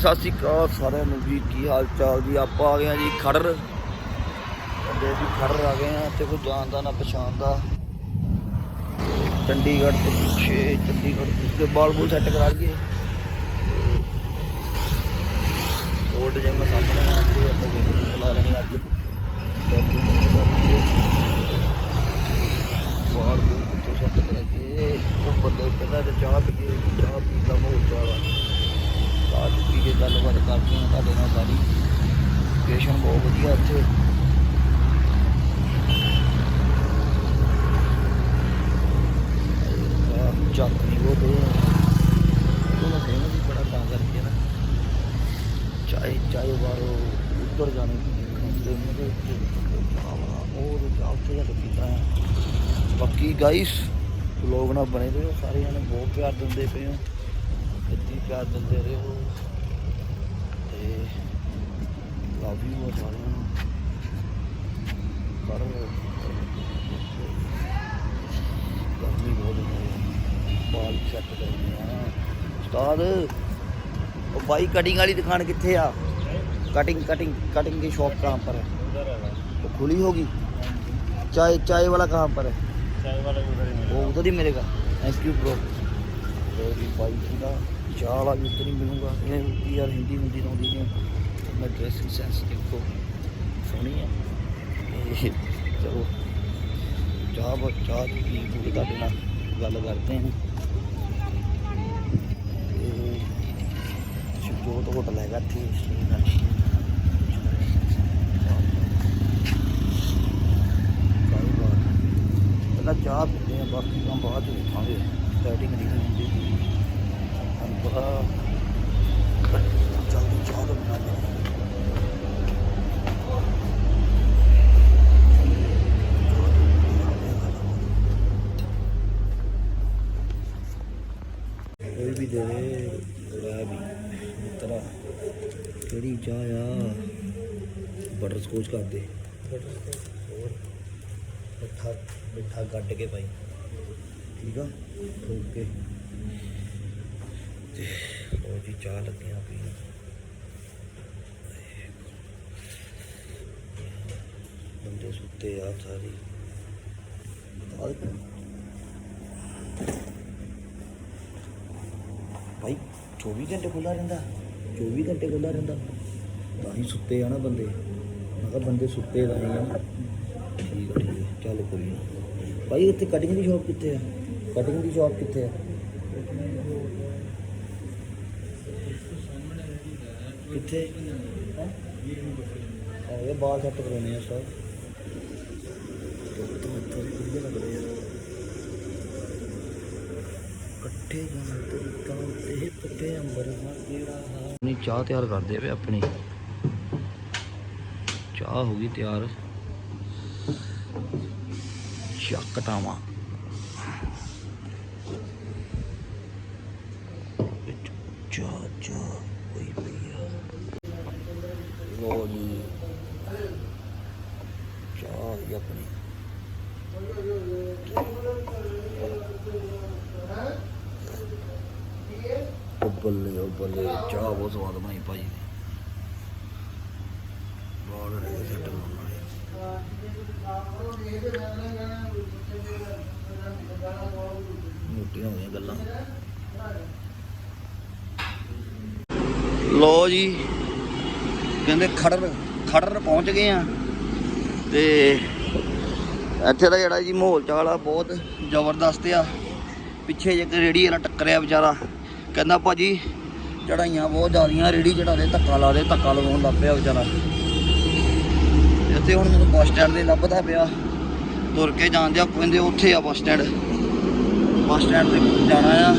ਸਤਿ ਸ਼੍ਰੀ ਅਕਾਲ ਸਾਰਿਆਂ ਨੂੰ ਜੀ, ਕੀ ਹਾਲ ਚਾਲ ਜੀ? ਆਪਾਂ ਆ ਗਏ ਆ ਜੀ ਖੜਰ ਅੱਡੇ ਜੀ ਖੜਰ ਆ ਗਏ ਆ ਤੇ ਕੋਈ ਜਾਣਦਾ ਨਾ ਪਛਾਣਦਾ ਚੰਡੀਗੜ੍ਹ ਤੋਂ ਪਿੱਛੇ, ਚੰਡੀਗੜ੍ਹ ਤੋਂ ਪਿੱਛੇ, ਬਾਲ ਬੂਲ ਸੈੱਟ ਕਰਾ ਲਈਏ। ਕੋਲਡ ਜਿਮ ਸਾਹਮਣੇ ਆ ਤੇ ਆਪਾਂ ਗੇਮ ਚਲਾ ਰਹੇ ਹਾਂ ਅੱਜ ਬਾਲ ਬੂਲ ਤੋਂ ਸੈੱਟ ਕਰਾਂਗੇ ਉਹ ਬੰਦੇ ਪਹਿਲਾਂ ਤੇ ਚਾਹ ਪੀਏ ਚਾਹ ਪੀ ਦਾ ਮੋਹ ਚਾਹ ਆ ਚੁੱਕੀ ਜੇ ਗੱਲਬਾਤ ਕਰਦੇ ਹਾਂ ਤੁਹਾਡੇ ਨਾਲ ਸਾਰੀ ਲੋਕੇਸ਼ਨ ਬਹੁਤ ਵਧੀਆ ਇੱਥੇ ਆਹ ਚੱਕ ਨਹੀਂ ਉਹ ਤੇ ਉਹਨਾਂ ਫੇਮਸ ਹੀ ਬੜਾ ਤਾਂ ਕਰਕੇ ਨਾ ਚਾਹੇ ਚਾਹੇ ਬਾਰੋ ਉੱਤਰ ਜਾਣੇ ਦੇ ਮੇਰੇ ਉਹ ਜਾਉ ਤੇ ਜਾ ਕੀਤਾ ਹੈ ਬਾਕੀ ਗਾਇਸ ਲੋਕ ਨਾ ਬਣੇ ਰਹੋ ਸਾਰੇ ਜਣੇ ਬਹੁਤ ਪਿਆਰ ਦਿੰਦੇ ਪਏ ਹੋ ਇੱਦੀ ਪਿਆਰ ਦਿੰਦੇ ਰਹੋ ਤੇ ਲਵ ਯੂ ਸਾਰਿਆਂ ਨੂੰ ਕਰ ਗਰਮੀ ਬਹੁਤ ਹੈ ਬਾਲ ਸੈੱਟ ਕਰਨੇ ਆ ਉਸਤਾਦ ਉਹ ਬਾਈ ਕਟਿੰਗ ਵਾਲੀ ਦੁਕਾਨ ਕਿੱਥੇ ਆ कटिंग कटिंग कटिंग की शॉप कहाँ पर है वो खुली होगी चाय चाय वाला कहाँ पर है चाय वाला भी उधर ही वो उधर ही मिलेगा थैंक यू ब्रो तो जी भाई सीधा चाह वाला भी उधर ही मिलूंगा ये होती यार हिंदी हिंदी ना होती तो मैं ड्रेसिंग सेंस देखो सोनी है ते चलो चाह ब- चाह की पी पूरी ਤੁਹਾਡੇ ਨਾਲ ਗੱਲ ਕਰਦੇ ਹਾਂ ਤੇ ਜੋਤ ਹੋਟਲ ਹੈਗਾ ਇੱਥੇ ਸ਼੍ਰੀਨਗਰ ਪਹਿਲਾਂ ਚਾਹ ਪੀਂਦੇ ਆ ਬਾਕੀ ਕੰਮ ਬਾਅਦ ਚ ਦੇਖਾਂਗੇ ਸੈਟਿੰਗ ਨਹੀਂ ਹੁੰਦੀ ਸਾਨੂੰ ਪਤਾ ਚੱਲ ਚਾਹ ਤੋਂ ਬਣਾ ਲਈ ਕੋਈ ਵੀ ਦੇ ਲੈ ਵੀ ਮਿੱਤਰਾ ਕਿਹੜੀ ਚਾਹ ਆ ਬਟਰ ਸਕੋਚ ਕਰ ਦੇ ਮਿੱਠਾ ਮਿੱਠਾ ਗੱਡ ਕੇ ਭਾਈ ਠੀਕ ਆ? ਠੋਕ ਕੇ। ਤੇ ਉਹ ਜੀ, ਚਾਹ ਲੱਗਿਆ ਪੀਣ। ਬੰਦੇ ਸੁੱਤੇ ਆ ਸਾਰੀ। ਬਤਾ ਭਾਈ 24 ਘੰਟੇ ਖੁੱਲਾ ਰਹਿੰਦਾ। 24 ਘੰਟੇ ਖੁੱਲਾ ਰਹਿੰਦਾ। ਤਾਂ ਹੀ ਸੁੱਤੇ ਆ ਨਾ ਬੰਦੇ। ਮੈਂ ਕਿਹਾ ਬੰਦੇ ਸੁੱਤੇ ਤਾਂ ਹੀ ਆ। ਠੀਕ ਆ ਠੀਕ ਆ। ਚੱਲ ਕੋਈ ਨਾ ਭਾਈ, ਇੱਥੇ ਕਟਿੰਗ ਦੀ ਸ਼ਾਪ ਕਿੱਥੇ ਆ? ਕਟਿੰਗ ਦੀ ਸ਼ਾਪ ਕਿੱਥੇ ਆ? ਕਿੱਥੇ? ਹੈਂ? ਇਹ ਬਾਲ ਸੈੱਟ ਕਰਾਉਣੇ ਆ ਸਰ। ਤੋਂ ਤੋਂ ਤਾਂ ਇਹ ਪੱਤੇ ਅੰਬਰ ਦਾ ਕਿਹੜਾ ਨਹੀਂ ਚਾਹ ਤਿਆਰ ਕਰਦੇ ਵੇ ਆਪਣੀ। ਚਾਹ ਹੋ ਗਈ ਤਿਆਰ। ਚੱਕ ਟਾਵਾਂ ਚਾਹ ਚਾਹ ਹੋਈ ਲੋ ਜੀ ਚਾਹ ਆਪਣੀ। ਉਹ ਬੱਲੇ ਬੱਲੇ ਚਾਹ ਬਹੁਤ ਸਵਾਦ ਬਣਾਈ ਭਾਈ ਨੇ ਬਾਲ ਰਹੇ ਸੈੱਟ ਕਰਨ ਵਾਲੇ ਮੋਟੀਆਂ ਹੋਈਆਂ ਗੱਲਾਂ। ਲੋ ਜੀ, ਕਹਿੰਦੇ ਖੜਰ ਖੜਰ ਪਹੁੰਚ ਗਏ ਆ। ਤੇ ਇੱਥੇ ਦਾ ਜਿਹੜਾ ਜੀ ਮਾਹੌਲ ਚਾਲ ਆ ਬਹੁਤ ਜ਼ਬਰਦਸਤ ਆ। ਪਿੱਛੇ ਜੇ ਰੇੜੀ ਵਾਲਾ ਟੱਕਰਿਆ ਵਿਚਾਰਾ। ਕਹਿੰਦਾ ਭਾਜੀ, ਚੜਾਈਆਂ ਬਹੁਤ ਜ਼ਿਆਦੀਆਂ, ਰੇੜੀ ਚੜਾ ਦੇ ਧੱਕਾ ਲਾ ਦੇ, ਧੱਕਾ ਲਵਾਉਣ ਲੱਗ ਪਿਆ ਵਿਚਾਰਾ। ਇੱਥੇ ਹੁਣ ਮੈਨੂੰ ਬੱਸ ਸਟੈਂਡ ਦੇ ਲੱਭਦਾ ਪਿਆ, ਤੁਰ ਕੇ ਜਾਂਦੇ ਆ, ਕਹਿੰਦੇ ਉੱਥੇ ਆ ਬੱਸ ਸਟੈਂਡ। ਬੱਸ ਸਟੈਂਡ ਤੇ ਜਾਣਾ ਆ।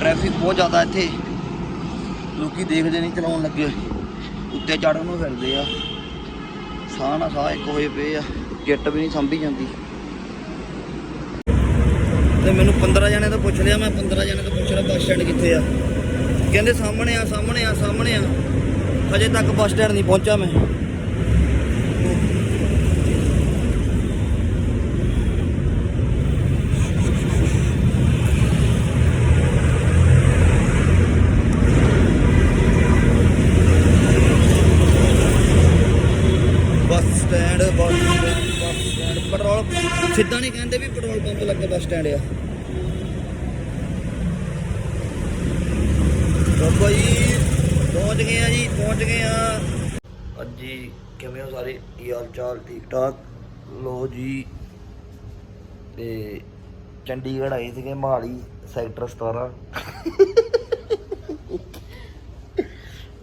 ਟ੍ਰੈਫਿਕ ਬਹੁਤ ਜ਼ਿਆਦਾ ਇੱਥੇ। ਲੋਕੀ ਦੇਖਦੇ ਨਹੀਂ, ਚਲਾਉਣ ਲੱਗੇ ਉੱਤੇ ਚੜ੍ਹਨ ਨੂੰ ਫਿਰਦੇ ਆ। ਸਾਹ ਨਾ ਸਾਹ ਇੱਕ ਹੋਏ ਪਏ ਆ। ਜਿੱਟ ਵੀ ਨਹੀਂ ਸੰਭੀ ਜਾਂਦੀ। ਤੇ ਮੈਨੂੰ 15 ਜਣੇ ਤੋਂ ਪੁੱਛ ਲਿਆ, ਮੈਂ 15 ਜਣੇ ਤੋਂ ਪੁੱਛ ਲਿਆ, ਬੱਸ ਸਟੈਂਡ ਕਿੱਥੇ ਆ? ਕਹਿੰਦੇ ਸਾਹਮਣੇ ਆ ਸਾਹਮਣੇ ਆ ਸਾਹਮਣੇ ਆ। ਹਜੇ ਤੱਕ ਬੱਸ ਸਟੈਂਡ ਨਹੀਂ ਪਹੁੰਚਾ ਮੈਂ। ਸਟੈਂਡ ਬਾਬਾ ਜੀ, ਪਹੁੰਚ ਗਏ ਆ ਜੀ, ਪਹੁੰਚ ਗਏ ਆ। ਹਾਂਜੀ, ਕਿਵੇਂ ਹੋ ਸਾਰੇ? ਕੀ ਹਾਲ ਚਾਲ? ਠੀਕ ਠਾਕ? ਲੋ ਜੀ, ਤੇ ਚੰਡੀਗੜ੍ਹ ਆਏ ਸੀਗੇ ਮਹਾਲੀ, ਸੈਕਟਰ 17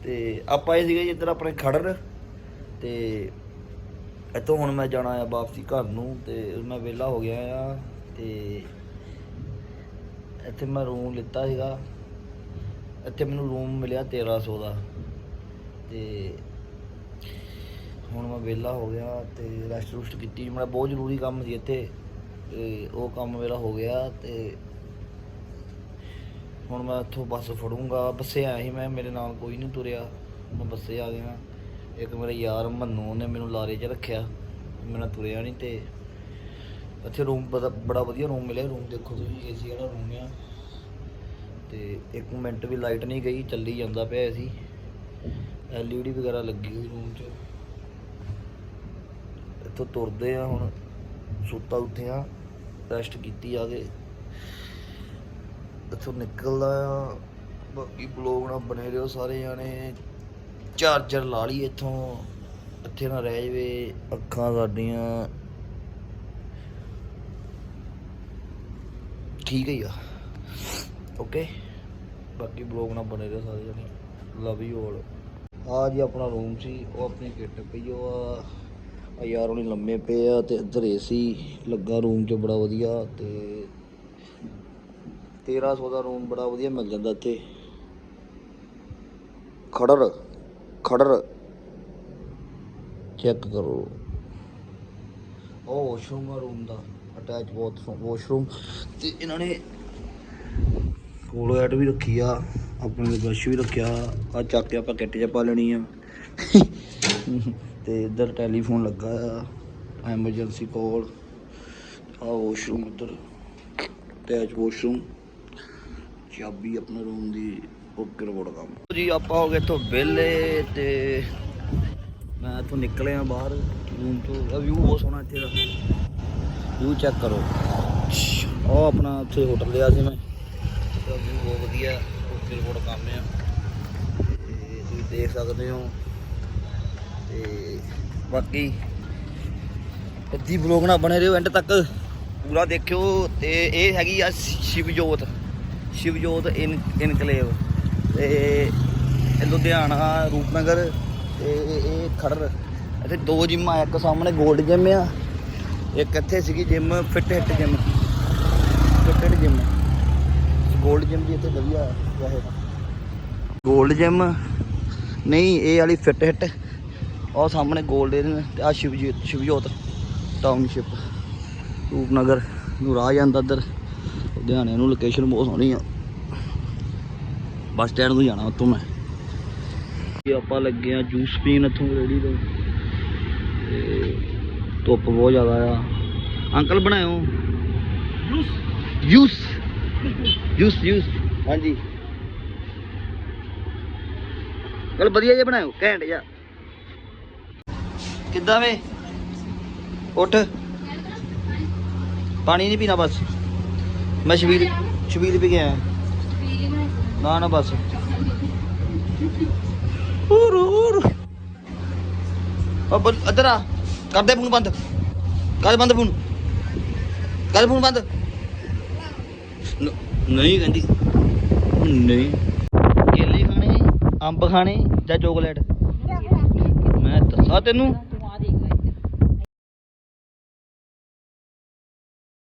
ਤੇ ਆਪਾਂ ਇਹ ਸੀਗੇ ਜਿੱਧਰ ਆਪਣੇ ਖੜਰ ਤੇ ਇੱਥੋਂ ਹੁਣ ਮੈਂ ਜਾਣਾ ਆ ਵਾਪਸੀ ਘਰ ਨੂੰ, ਤੇ ਮੈਂ ਵਿਹਲਾ ਹੋ ਗਿਆ ਆ। ਤੇ ਇੱਥੇ ਮੈਂ ਰੂਮ ਲਿੱਤਾ ਸੀਗਾ। ਇੱਥੇ ਮੈਨੂੰ ਰੂਮ ਮਿਲਿਆ 1300 ਦਾ। ਤੇ ਹੁਣ ਮੈਂ ਵਿਹਲਾ ਹੋ ਗਿਆ ਤੇ ਰੈਸਟ ਰੁਸਟ ਕੀਤੀ। ਮੇਰਾ ਬਹੁਤ ਜ਼ਰੂਰੀ ਕੰਮ ਸੀ ਇੱਥੇ ਤੇ ਉਹ ਕੰਮ ਮੇਰਾ ਹੋ ਗਿਆ ਤੇ ਹੁਣ ਮੈਂ ਇੱਥੋਂ ਬੱਸ ਫੜੂੰਗਾ। ਬੱਸੇ ਆਇਆ ਸੀ ਮੈਂ, ਮੇਰੇ ਨਾਲ ਕੋਈ ਨਹੀਂ ਤੁਰਿਆ। ਮੈਂ ਬੱਸੇ ਆ ਗਿਆ। ਇੱਕ ਮੇਰਾ ਯਾਰ ਮੰਨੂ ਨੇ ਮੈਨੂੰ ਲਾਰੇ 'ਚ ਰੱਖਿਆ। ਮੈਂ ਤੁਰਿਆ ਨਹੀਂ ਤੇ ਇੱਥੇ ਰੂਮ ਬੜਾ ਬੜਾ ਵਧੀਆ ਰੂਮ ਮਿਲਿਆ ਰੂਮ ਦੇਖੋ ਤੁਸੀਂ ਏਸੀ ਵਾਲਾ ਰੂਮ ਆ। ਤੇ ਇੱਕ ਮਿੰਟ ਵੀ ਲਾਈਟ ਨਹੀਂ ਗਈ, ਚੱਲੀ ਜਾਂਦਾ ਪਿਆ ਸੀ ਐਲਈਡੀ ਵਗੈਰਾ ਲੱਗੀ ਹੋਈ ਰੂਮ 'ਚ। ਇੱਥੋਂ ਤੁਰਦੇ ਆ ਹੁਣ, ਸੁੱਤਾ ਉੱਠਿਆ ਰੈਸਟ ਕੀਤੀ ਆ ਕੇ। ਇੱਥੋਂ ਨਿਕਲਦਾ ਆ, ਬਾਕੀ ਬਲੌਗ ਨਾਲ ਬਣੇ ਰਹੋ ਸਾਰੇ ਜਾਣੇ। ਚਾਰਜਰ ਲਾ ਲਈ ਇੱਥੋਂ। ਇੱਥੇ ਨਾ ਰਹਿ ਜਵੇ ਅੱਖਾਂ ਸਾਡੀਆਂ। ਠੀਕ ਹੀ ਆ ਓਕੇ ਬਾਕੀ ਬਲੌਗ ਨਾਲ ਬਣੇ ਰਹੋ ਸਾਰੇ ਜਾਣੇ। ਲਵ ਯੂ ਆਲ ਆ ਜੀ ਆਪਣਾ ਰੂਮ ਸੀ, ਉਹ ਆਪਣੀ ਕਿੱਟ ਪਈ ਉਹ ਆ। ਆ ਯਾਰ ਉਹਨੇ ਲੰਮੇ ਪਏ ਆ ਤੇ ਇੱਧਰ ਏਸੀ ਲੱਗਾ ਰੂਮ 'ਚ ਬੜਾ ਵਧੀਆ ਤੇ 1300 ਦਾ ਰੂਮ ਬੜਾ ਵਧੀਆ ਮਿਲ ਜਾਂਦਾ ਇੱਥੇ। ਖੜਰ ਖੜਰ ਚੈੱਕ ਕਰੋ। ਉਹ ਵਾਸ਼ਰੂਮ ਆ ਰੂਮ ਦਾ ਅਟੈਚ ਵਾਸ਼ਰੂਮ ਤੇ ਇਹਨਾਂ ਨੇ ਕੋਲ ਐਟ ਵੀ ਰੱਖੀ ਆ, ਆਪਣੇ ਲਈ ਬਰਸ਼ ਵੀ ਰੱਖਿਆ ਆ ਚੱਕ ਕੇ ਆਪਾਂ ਕਿੱਟ 'ਚ ਪਾ ਲੈਣੀ ਆ। ਤੇ ਇੱਧਰ ਟੈਲੀਫੋਨ ਲੱਗਾ ਆ ਐਮਰਜੈਂਸੀ ਕਾਲ ਆ ਵਾਸ਼ਰੂਮ ਇੱਧਰ ਅਟੈਚ ਵਾਸ਼ਰੂਮ ਚਾਬੀ ਆਪਣੇ ਰੂਮ ਦੀ ਓਕੇ ਰਿਪੋਰਟ ਕੰਮ। ਜੀ, ਆਪਾਂ ਹੋ ਗਏ ਇੱਥੋਂ ਵਿਹਲੇ ਤੇ ਮੈਂ ਇੱਥੋਂ ਨਿਕਲਿਆ ਬਾਹਰ। ਰੂਮ ਤੋਂ। ਵਿਊ ਬਹੁਤ ਸੋਹਣਾ ਇੱਥੇ ਦਾ। ਵਿਊ ਚੈੱਕ ਕਰੋ। ਉਹ ਆਪਣਾ ਉੱਥੇ ਹੋਟਲ ਲਿਆ ਸੀ ਮੈਂ। ਵਿਊ ਬਹੁਤ ਵਧੀਆ। ਓਕੇ ਰਿਪੋਰਟ ਕੰਮ ਆ। ਤੇ ਤੁਸੀਂ ਦੇਖ ਸਕਦੇ ਹੋ। ਤੇ ਬਾਕੀ ਇੱਦੀ ਬਲੌਗ ਨਾਲ ਬਣੇ ਰਹੋ ਐਂਡ ਤੱਕ। ਪੂਰਾ ਦੇਖਿਓ। ਤੇ ਇਹ ਹੈਗੀ ਆ ਸ਼ਿਵਜੋਤ। ਸ਼ਿਵਜੋਤ ਇਨ, ਇਨਕਲੇਵ। ਤੇ ਇਹ ਲੁਧਿਆਣਾ ਰੂਪਨਗਰ। ਤੇ ਇਹ ਇਹ ਖੜਰ ਇੱਥੇ ਦੋ ਜਿੰਮਾਂ ਇੱਕ ਸਾਹਮਣੇ ਗੋਲਡ ਜਿਮ ਆ, ਇੱਕ ਇੱਥੇ ਸੀਗੀ gym fit hit gym. Fitted gym. Gold gym ਵੀ ਇੱਥੇ ਵਧੀਆ ਵੈਸੇ ਗੋਲਡ ਜਿਮ? ਨਹੀਂ, ਇਹ ਵਾਲੀ ਫਿੱਟ ਹਿੱਟ ਉਹ ਸਾਹਮਣੇ 골ਡ ਤੇ ਆ ਸ਼ਿਵਜੋਤ ਸ਼ਿਵਜੋਤ ਟਾਊਨਸ਼ਿਪ। ਰੂਪਨਗਰ, ਨੂੰ ਰਾਹ ਜਾਂਦਾ ਇੱਧਰ। ਲੁਧਿਆਣੇ ਨੂੰ ਲੋਕੇਸ਼ਨ ਬਹੁਤ ਸੋਹਣੀ ਆ। ਬੱਸ ਸਟੈਂਡ ਨੂੰ ਜਾਣਾ ਉੱਥੋਂ ਮੈਂ। ਆਪਾਂ ਲੱਗੇ ਆ ਜੂਸ ਪੀਣ ਇੱਥੋਂ ਰੇੜੀ ਤੋਂ। ਤੇ ਧੁੱਪ ਬਹੁਤ ਜ਼ਿਆਦਾ ਆ। ਅੰਕਲ ਬਣਾਇਓ। ਜੂਸ ਜੂਸ ਜੂਸ ਹਾਂਜੀ। ਚਲ ਵਧੀਆ ਜਿਹਾ ਬਣਾਇਓ ਘੈਂਟ ਜਿਹਾ। ਕਿੱਦਾਂ ਵੇ? ਉੱਠ। ਪਾਣੀ ਨਹੀਂ ਪੀਣਾ ਬਸ। ਮੈਂ ਸ਼ਬੀਲ ਸ਼ਬੀਲ ਵੀ ਗਿਆ। ਨਾ ਨਾ ਬਸ। ਹੋਰ। ਹੋਰ ਅਬ ਅਦਰ ਆ। ਕਰ ਦੇ ਫੋਨ ਬੰਦ। ਕਰ ਬੰਦ ਫੋਨ। ਕਰ ਫੋਨ ਬੰਦ। ਨ- ਨਹੀਂ ਕਹਿੰਦੀ। ਨਹੀਂ। ਕੇਲੇ ਖਾਣੇ, ਅੰਬ ਖਾਣੇ ਜਾਂ ਚੋਕਲੇਟ ਮੈਂ ਦੱਸਾਂ ਤੈਨੂੰ।